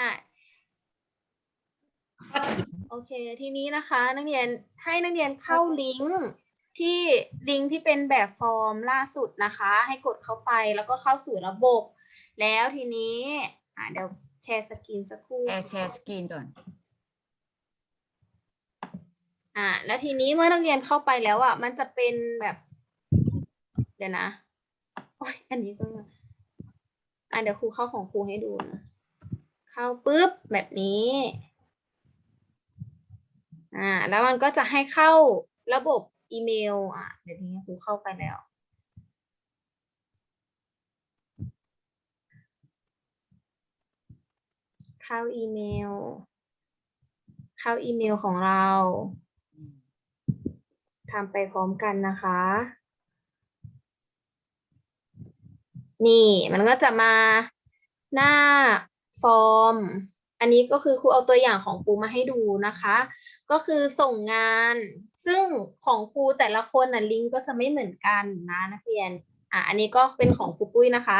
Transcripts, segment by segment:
อะโอเค ทีนี้นะคะ นักเรียนให้นักเรียนเข้าลิงก์ที่ลิงก์ที่เป็นแบบฟอร์มล่าสุดนะคะ ให้กดเข้าไปแล้วก็เข้าสู่ระบบ แล้วทีนี้อะเดี๋ยวแชร์สกรีนสักครู่แชร์แชร์สกรีนก่อนอ่าแล้วทีนี้เมื่อนักเรียนเข้าไปแล้วอะมันจะเป็นแบบ เดี๋ยวนะโอ้ยอันนี้ก็อ่าเดี๋ยวครูเข้าของครูให้ดูนะ เข้าปุ๊บแบบนี้ อ่า แล้วมันก็จะให้เข้าระบบอีเมล อะ เดี๋ยวนี้ครูเข้าไปแล้ว เข้าอีเมล เข้าอีเมลของเราทำไปพร้อมกันนะคะ นี่มันก็จะมาหน้า ฟอร์ม อันนี้ก็คือครูเอาตัวอย่างของครูมาให้ดูนะคะ ก็คือส่งงาน ซึ่งของครูแต่ละคนน่ะลิงก์ก็จะไม่เหมือนกันนะนักเรียน อะอันนี้ก็เป็นของครูปุ้ยนะคะ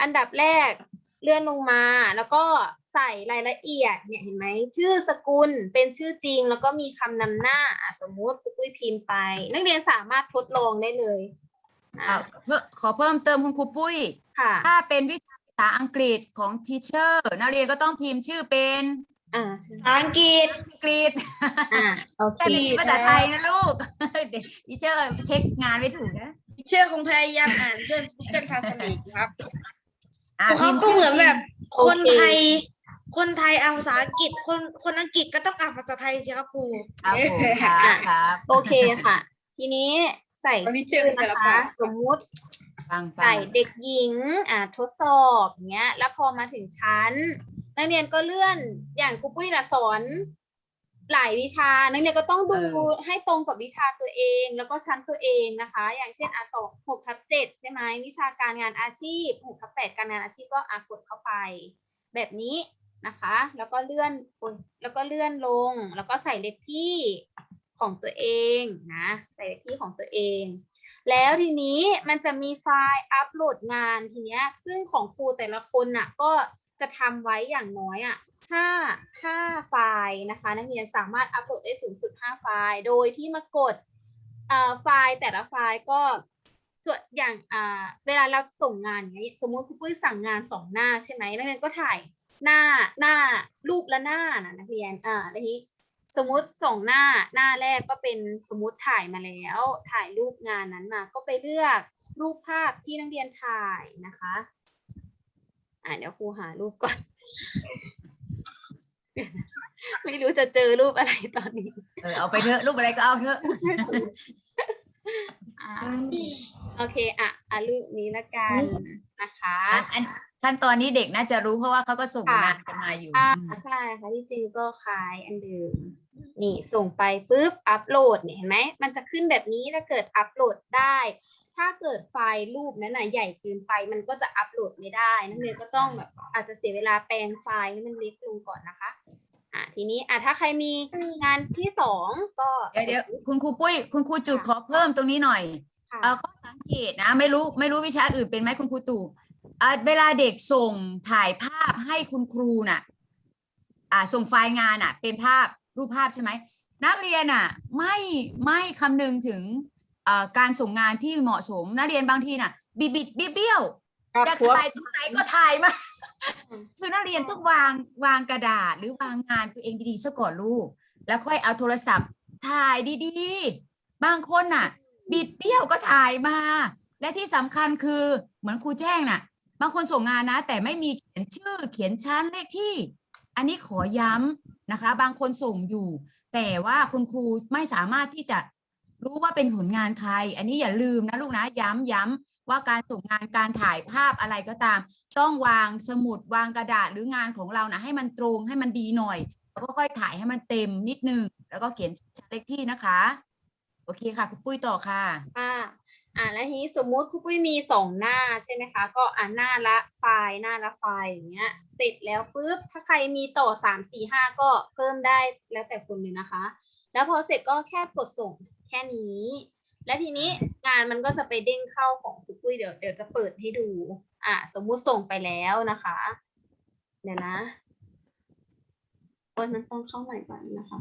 อันดับแรกเลื่อนลงมาแล้วก็ใส่รายละเอียดเนี่ยเห็นไหมชื่อสกุลเป็นชื่อจริง แล้วก็มีคำนำหน้าอะสมมุติครูปุ้ยพิมพ์ไป นักเรียนสามารถทดลองได้เลยนะอะเพิ่มขอเพิ่มเติมคุณครูปุ้ย ค่ะ ถ้าเป็นวิชาภา ษาอังกฤษของทีเชอร์นักเรียนก็ต้องพิมพ์ชื่อเป็นอ่าใช่ภาษาอังกฤษอังกฤษอ่าโอเคแต่มีภาษาไทยนะลูก เดี๋ยวทีเชอร์เช็คงานไม่ถูกนะเชื่อคงพยายามอ่านด้วย Google Translate ครับอะเขาพิพ์ก็เหมือนแบบโอคนเคไทย คนไทยอ่านภาษาอังกฤษ คนคนอังกฤษก็ต้องอ่านภาษาไทยสิครับครูครับผมครับครับโอเคค่ะ ทีนี้ใส่วันนี้เจอกันแต่ละนะปาคะกสมมุติ ฟังฟัใส่งเด็กหญิงอ่าทดสอบอย่างเงี้ย แล้วพอมาถึงชั้น นักเรียนก็เลื่อนอย่างครูปุ้ยน่ะสอนหลายวิชา นักเรียนก็ต้องดูให้ตรงกับวิชาตัวเอง แล้วก็ชั้นตัวเองนะคะ อย่างเช่นอะสองหกทับเจ็ดใช่ไหมวิชาการงานอาชีพหกทับแปดการงานอาชีพก็อะกดเข้าไป แบบนี้นะคะ แล้วก็เลื่อนโอ้ยแล้วก็เลื่อนลง แล้วก็ใส่เลขที่ของตัวเองนะ ใส่เลขที่ของตัวเอง แล้วทีนี้มันจะมีไฟล์อัปโหลดงานทีเนี้ย ซึ่งของครูแต่ละคนน่ะก็จะทำไว้อย่างน้อยอะห้าห้าไฟล์นะคะ นักเรียนสามารถอัปโหลดได้สูงสุดห้าไฟล์ โดยที่มากดเอ่อไฟล์แต่ละไฟล์ก็ส่วนอย่างอ่าเวลาเราส่งงานอย่างนี้ยสมมุติครูปุ้ยสั่งงานสองหน้าใช่ไหมนักเรียนก็ถ่ายหน้าหน้ารูปละหน้านะนักเรียนอ่าทีนี้ สมมุติส่งหน้าหน้าแรกก็เป็นสมมุติถ่ายมาแล้ว ถ่ายรูปงานนั้นมา ก็ไปเลือกรูปภาพที่นักเรียนถ่ายนะคะอ่าเดี๋ยวครูหารูปก่อน ไม่รู้จะเจอรูปอะไรตอนนี้ เออเอาไปเถอะรูปอะไรก็เอาเถอะอ่าโอเคอะอะรูปนี้ละกันนะคะ อันอันขั้นตอนนี้เด็กน่าจะรู้เพราะว่าเขาก็ส่งค่ะ งานกันมาอยู่ อ่าอืมใช่ค่ะที่จริงก็คล้ายอันเดิม นี่ส่งไปปุ๊บอัปโหลดเนี่ยเห็นไหมมันจะขึ้นแบบนี้ถ้าเกิดอัปโหลดได้ ถ้าเกิดไฟล์รูปนั้นน่ะใหญ่เกินไปมันก็จะอัปโหลดไม่ได้นักเรียนก็ต้องแบบอาจจะเสียเวลาแปลงไฟล์ให้มันเล็กลงก่อนนะคะอ่าทีนี้อะถ้าใครมีงานที่สองก็เดี๋ยวเดี๋ยวคุณครูปุ้ยคุณครูจุดขอเพิ่มตรงนี้หน่อยค่ะเออข้อสังเกตนะไม่รู้ไม่รู้วิชาอื่นเป็นไหมคุณครูตู่อ่าเวลาเด็กส่งถ่ายภาพให้คุณครูน่ะ อ่าส่งไฟล์งานอะ เป็นภาพ รูปภาพใช่ไหมนักเรียนอะไม่ไม่คำนึงถึงเอ่อการส่งงานที่เหมาะสม นักเรียนบางทีน่ะ บิดบิดเบี้ยวเบี้ยวครับจะครูถ่ายตรงไหนก็ถ่ายมาคือนักเรียนต้องวางวางกระดาษหรือวางงานตัวเองดีๆซะก่อนลูก แล้วค่อยเอาโทรศัพท์ถ่ายดีๆ บางคนน่ะ บิดเบี้ยวก็ถ่ายมา และที่สำคัญคือเหมือนครูแจ้งน่ะ บางคนส่งงานนะ แต่ไม่มีเขียนชื่อเขียนชั้นเลขที่ อันนี้ขอย้ำ นะคะ บางคนส่งอยู่ แต่ว่าคุณครูไม่สามารถที่จะรู้ว่าเป็นผลงานใคร อันนี้อย่าลืมนะลูกนะย้ำย้ำว่าการส่งงานการถ่ายภาพอะไรก็ตาม ต้องวางสมุดวางกระดาษหรืองานของเรานะให้มันตรงให้มันดีหน่อยแล้วก็ค่อยถ่ายให้มันเต็มนิดนึง แล้วก็เขียนชั้นเลขที่นะคะ โอเคค่ะ คุณปุ้ยต่อค่ะ ค่ะ อ่าแล้วทีนี้สมมุติครูปุ้ยมีสองหน้าใช่ไหมคะ ก็อ่าหน้าละไฟล์หน้าละไฟล์อย่างเงี้ย เสร็จแล้วปุ๊บถ้าใครมีต่อสามสี่ห้าก็เพิ่มได้แล้วแต่คนเลยนะคะ แล้วพอเสร็จก็แค่กดส่งแค่นี้ และทีนี้งานมันก็จะไปเด้งเข้าของครูปุ้ยเดี๋ยวเดี๋ยวจะเปิดให้ดู อ่าสมมุติส่งไปแล้วนะคะ เดี๋ยวนะโอ้ยมันต้องเข้าใหม่ก่อนนะคะ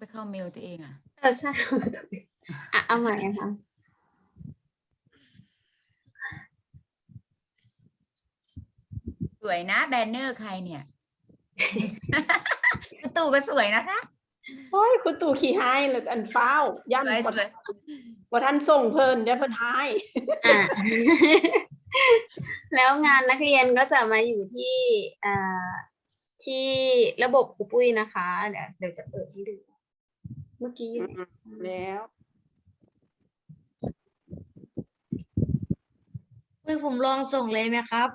ไปเข้าเมลตัวเองอะเออใช่อะเอาใหม่นะคะสวยนะแบนเนอร์ใครเนี่ย คุณตู่ก็สวยนะคะโอ้ยคุณตู่ขี่ไฮหรืออันเฝ้ายันสวยบ่สวยบ่ท่านส่งเพิ่นเดี๋ยวเพิ่นไฮอะแล้วงานนักเรียนก็จะมาอยู่ที่อ่าที่ระบบครูปุ้ยนะคะ เดี๋ยวเดี๋ยวจะเปิดให้ดู เมื่อกี้อยู่ไหนแล้วเฮ้ยผมลองส่งเลยไหมครับ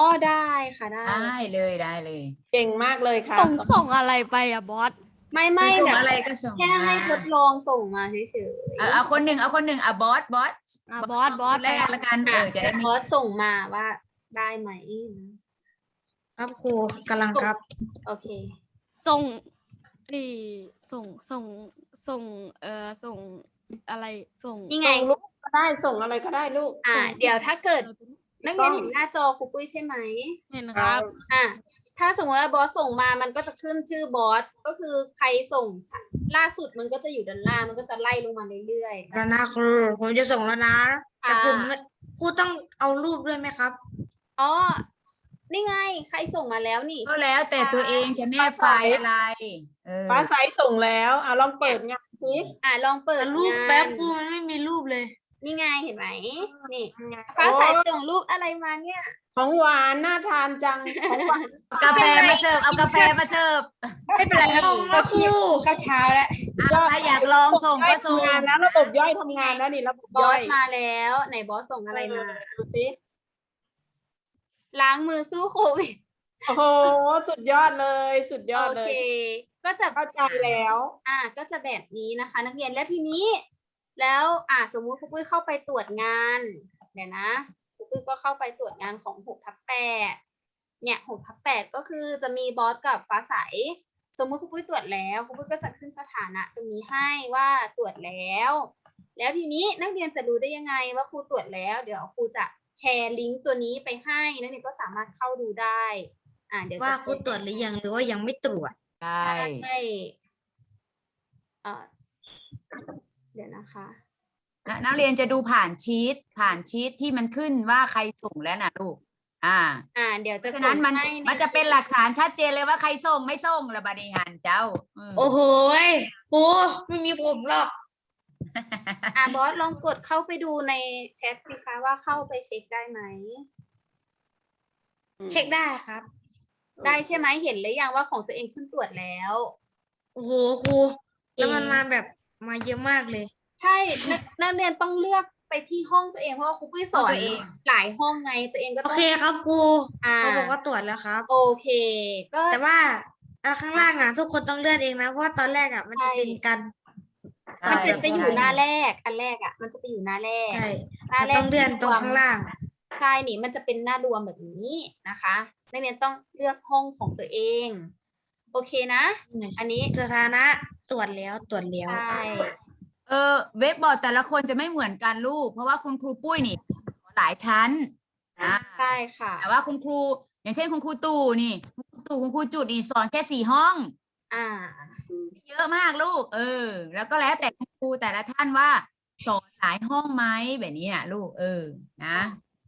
อ๋อได้ค่ะได้ได้เลยได้เลย เก่งมากเลยค่ะส่งส่งอะไรไปอะบอสไม่ไม่ส่งเดี๋ยวอะไรก็ส่งแค่ให้มาทดลองส่งมาเฉยเอาเอาคนหนึ่งเอาคนหนึ่งอะบอสบอสอะบอสบอสคนแรกละกันๆเออะอจะได้ไม่บอสส่งมาว่าได้ไหม ครับครูกำลังครับ โอเค ส่ง อีส่งส่งส่งเอ่อส่งอะไรส่งนี่ไง ส่งลูกก็ได้ส่งอะไรก็ได้ลูกอ่าส่งเดี๋ยวถ้าเกิดนักเรียนต้องเห็นหน้าจอครูปุ้ยใช่ไหม เห็นครับอะถ้าสมมติว่าบอสส่งมามันก็จะขึ้นชื่อบอส ก็คือใครส่งล่าสุดมันก็จะอยู่ด้านล่าง มันก็จะไล่ลงมาเรื่อยๆแล้วนะครูผมจะส่งแล้วนะแต่อ่าผมไม่ครูต้องเอารูปด้วยไหมครับ อ๋อ นี่ไง ใครส่งมาแล้วนี่ ก็แล้วแต่ตัวเองจะแนบไฟล์อะไร เออฟ้าใสส่งแล้วอะลองเปิดงานสิอะลองเปิดแต่รูปงานแป๊บครูมันไม่มีรูปเลย นี่ไงเห็นไหมนี่ไงฟ้าใสโอ้ส่งรูปอะไรมาเนี่ย ของหวานน่าทานจังของหวานเอากาแฟมาเสิร์ฟเอากาแฟมาเสิร์ฟไม่เป็นไรส่งแล้วครูก็เช้าแล้ว อะใครอยากลองส่งก็ส่ง ทำงานแล้วระบบย่อยทำงานแล้วนี่ระบบบอย่อสยมาแล้ว ไหนบอสส่งอะไรมา ดูสิ ล้างมือสู้โควิดโอ้โหสุดยอดเลย สุดยอดโอเลเค ย ก็จะ เข้าใจแล้ว อ่าก็จะแบบนี้นะคะ นักเรียนแล้วทีนี้ แล้วอ่าสมมุติครูปุ้ยเข้าไปตรวจงานเดี๋ยวนะครูปุ้ยก็เข้าไปตรวจงานของหกทับแปดเนี่ยหกทับแปดก็คือจะมีบอสกับฟ้าใส สมมุติครูปุ้ยตรวจแล้วครูปุ้ยก็จะขึ้นสถานะตรงนี้ให้ว่าตรวจแล้ว แล้วทีนี้นักเรียนจะรู้ได้ยังไงว่าครูตรวจแล้ว เดี๋ยวครูจะ แชร์ลิงก์ตัวนี้ไปให้นักเรียนก็สามารถเข้าดูได้ อ่าเดี๋ยวจะว่าแชครูตรวจหรือยังหรือว่ายังไม่ตรวจ ใช่ใช่เอ่อเดี๋ยวนะคะ นะนักเรียนจะดูผ่านชีตผ่านชีตที่มันขึ้นว่าใครส่งแล้วนะลูก อ่า อ่า เดี๋ยวเพจะราะฉะนั้นมันส่งให้มันจะเป็นหลักฐานชัดเจนเลยว่าใครส่งไม่ส่งระบาดีหันเจ้าอืมโอ้โหยครูไม่มีผมหรอก อ่าบอสลองกดเข้าไปดูในแชทสิคะว่าเข้าไปเช็คได้ไหม เช็คได้ครับ ได้ใช่ไหมเห็นหรือยังว่าของตัวเองขึ้นตรวจแล้ว โอ้โหครูแล้วมันมาแบบมาเยอะมากเลย ใช่นักนักเรียนต้องเลือกไปที่ห้องตัวเองเพราะว่าครูปุ้ยสอนหลายห้องไงตัวเองก็โอต้อง เคครับครูอ่า เขาบอกว่าตรวจแล้วครับ โอเค ก็ แต่ว่าอันข้างล่างอะ ทุกคนต้องเลื่อนเองนะ เพราะว่าตอนแรกอะมันจะเป็นกันใช่ มันจะจะอยู่หน้าแรก อันแรกอะ มันจะไปอยู่หน้าแรกใช่หน้ามันแรกต้องเลื่อนตรงข้างล่างใช่นี่มันจะเป็นหน้ารวมแบบนี้นะคะนักเรียนต้องเลือกห้องของตัวเอง โอเคนะ อันนี้สถานะตรวจแล้วตรวจแล้วใช่เออเว็บบอร์ดแต่ละคนจะไม่เหมือนกันลูก เพราะว่าคุณครูปุ้ยนี่หลายชั้นอ่าใช่ค่ะ แต่ว่าคุณครู อย่างเช่นคุณครูตู่นี่คุณครูตู่คุณครูจุดนี่สอนแค่สี่ห้อง อ่า เยอะมากลูก เออ แล้วก็แล้วแต่คุณครูแต่ละท่านว่า สอนหลายห้องไหมแบบนี้นะลูกเออนะ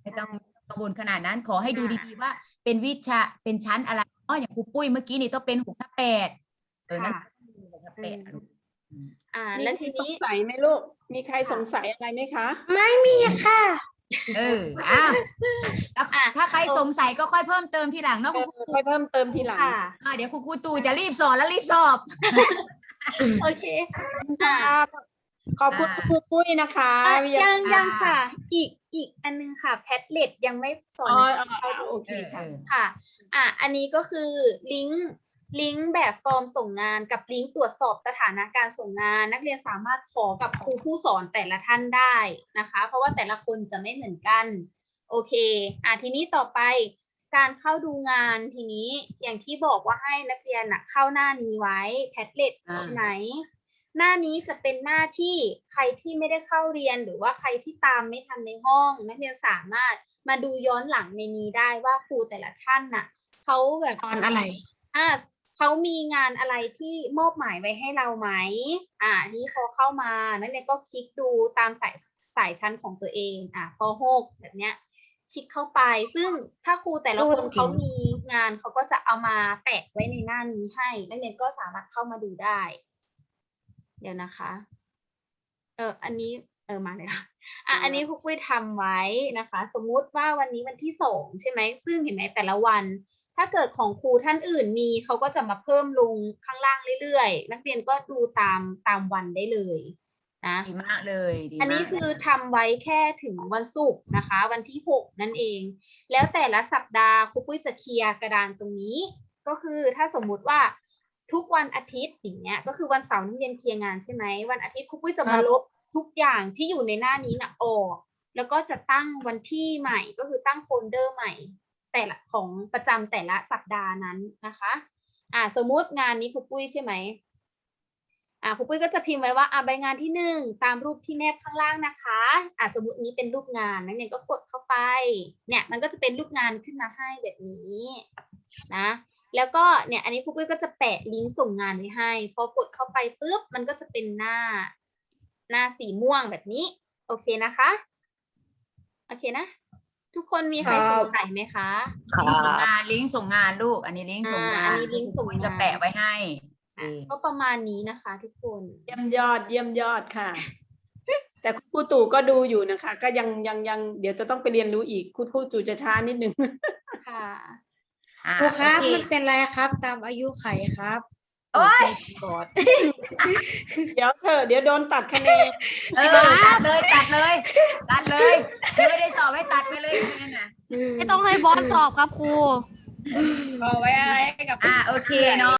ไม่ต้องกังวลขนาดนั้นขอให้ดูดีๆว่า เป็นวิชาเป็นชั้นอะไรอ๋ออย่างครูปุ้ยเมื่อกี้นี่ต้องเป็นหกทับแปดเออนั่นค่ะหกทับแปดอะลูกอืมอ่ามีแล้วใครทีสงนี้สัยไหมลูก มีใครสงสัยอะไรไหมคะ ไม่มีค่ะ เอออ้าวแล้วอะ ถ้าใครสงสัยก็ค่อยเพิ่มเติมทีหลังเนาะเอคุณอครูค่อยเพิ่มเติมทีหลัง ค่ะ อ่าเดี๋ยวคุณครูตู่จะรีบสอนแล้วรีบสอบ โอเค ค่ะ ขอบคุณอ่า ครูปุ้ยนะคะอะวิทายังยังอ่าค่ะ อีกอีกอันนึงค่ะแพทเล็ตยังไม่สอนอ๋อนะอ๋ออ๋อโอเคเออค่ะเออค่ะ อะ อันนี้ก็คือลิงก์ ลิงก์แบบฟอร์มส่งงานกับลิงก์ตรวจสอบสถานะการส่งงาน นักเรียนสามารถขอกับครูผู้สอนแต่ละท่านได้นะคะ เพราะว่าแต่ละคนจะไม่เหมือนกัน โอเคอะทีนี้ต่อไปการเข้าดูงานทีนี้อย่างที่บอกว่าให้นักเรียนนะเข้าหน้านี้ไว้แพทเล็ตอ่าใช่ไหมหน้านี้จะเป็นหน้าที่ใครที่ไม่ได้เข้าเรียนหรือว่าใครที่ตามไม่ทันในห้อง นักเรียนสามารถมาดูย้อนหลังในนี้ได้ว่าครูแต่ละท่านน่ะเขาแบบสอนอะไรอ่า เขามีงานอะไรที่มอบหมายไว้ให้เราไหมอ่านี่พอเข้ามานักเรียนก็คลิกดูตามสายสายชั้นของตัวเองอ่าพอหกแบบเนี้ยคลิกเข้าไป ซึ่งถ้าครูแต่ละคนพูดจริงเขามีงานเขาก็จะเอามาแปะไว้ในหน้านี้ให้ นักเรียนก็สามารถเข้ามาดูได้ เดี๋ยวนะคะ เอออันนี้เออมาเลยค่ะอะอันนี้ครูปุ้ยทำไว้นะคะ สมมุติว่าวันนี้วันที่สองใช่ไหมซึ่งเห็นไหมแต่ละวัน ถ้าเกิดของครูท่านอื่นมีเขาก็จะมาเพิ่มลงข้างล่างเรื่อยๆ นักเรียนก็ดูตามตามวันได้เลยนะดีมากเลยดีอันนี้มากคือทำไว้แค่ถึงวันศุกร์นะคะ วันที่หกนั่นเอง แล้วแต่ละสัปดาห์ครูปุ้ยจะเคลียร์กระดานตรงนี้ ก็คือถ้าสมมุติว่าทุกวันอาทิตย์อย่างเงี้ยก็คือวันเสาร์นักเรียนเคลียร์งานใช่ไหมวันอาทิตย์ครูปุ้ยจะมาครับลบทุกอย่างที่อยู่ในหน้านี้นะออกแล้วก็จะตั้งวันที่ใหม่ก็คือตั้งโฟลเดอร์ใหม่ แต่ละของประจำแต่ละสัปดาห์นั้นนะคะอ่าสมมุติงานนี้ครูปุ้ยใช่ไหมอ่าครูปุ้ยก็จะพิมพ์ไว้ว่าอ่าใบงานที่หนึ่งตามรูปที่แนบข้างล่างนะคะอ่าสมมตินี้เป็นรูปงานนักเรียนก็กดเข้าไป เนี่ยมันก็จะเป็นรูปงานขึ้นมาให้แบบนี้นะ แล้วก็เนี่ยอันนี้ครูปุ้ยก็จะแปะลิงก์ส่งงานไว้ให้ พอกดเข้าไปปุ๊บมันก็จะเป็นหน้า หน้าสีม่วงแบบนี้ โอเคนะคะ โอเคนะ ทุกคนมีใครครัสบงสัยไหมคะลิงก์ส่งงานลิงก์ส่งงานลูก อันนี้ลิงก์ส่งงาอ่าอันนนี้ลิงก์ส่งงานจะแปะไว้ให้อะเออก็ประมาณนี้นะคะ ทุกคนเยี่ยมยอดเยี่ยมยอดค่ะ แต่คุณครูตู่ก็ดูอยู่นะคะ ก็ยังยังยังเดี๋ยวจะต้องไปเรียนรู้อีกคุณครูตู่จะช้านิดนึงค่ะอะครูครับโอเมันเป็นไรครับ ตามอายุไขครับ โอ้ยเดี๋ยวเธอะเดี๋ยวโดนตัดคะแนนเออตัดเลยตัดเลย ตัดเลยยังไม่ได้สอบให้ตัดไปเลยนั่นน่ะไม่ต้องให้บอสสอบครับครู เอาไว้อะไรกับ อ่าโอเคเนาะ